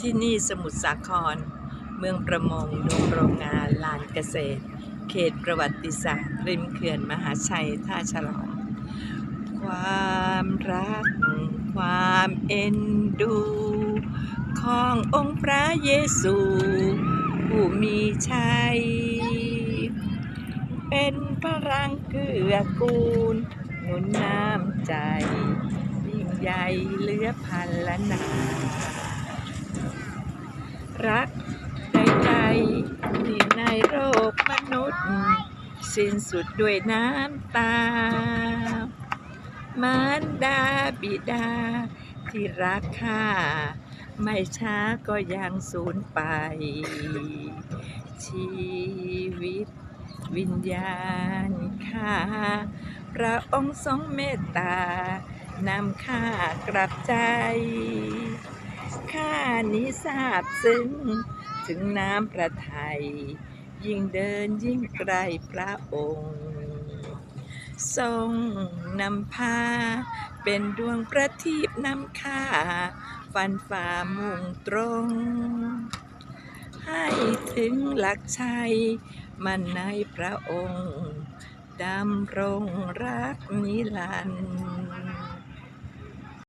ที่นี่สมุทรสาคร เมืองประมงดงโรงงานลานเกษตร เขตประวัติศาสตร์ ริมเขื่อนมหาชัยท่าฉลอง ความรัก ความเอ็นดู ขององค์พระเยซู ผู้มีชัย เป็นพลังเกื้อกูลหนุนน้ำใจ ยิ่งใหญ่เหลือพันละนา รักใจใจที่ในโลกมนุษย์ สิ้นสุดด้วยน้ำตามารดาบิดา ที่รักข้าไม่ช้าก็ยังสูญไป ชีวิตวิญญาณข้าพระองค์ทรงเมตตานำข้ากลับใจ ข้านี้ทราบซึ้งถึงน้ำพระทัย ยิ่งเดินยิ่งไกลพระองค์ ทรงนำพา เป็นดวงประทีปนำข้าฟันฝ่ามุ่งตรง ให้ถึงหลักชัย มันในพระองค์ ดำรงรักนิรันดร์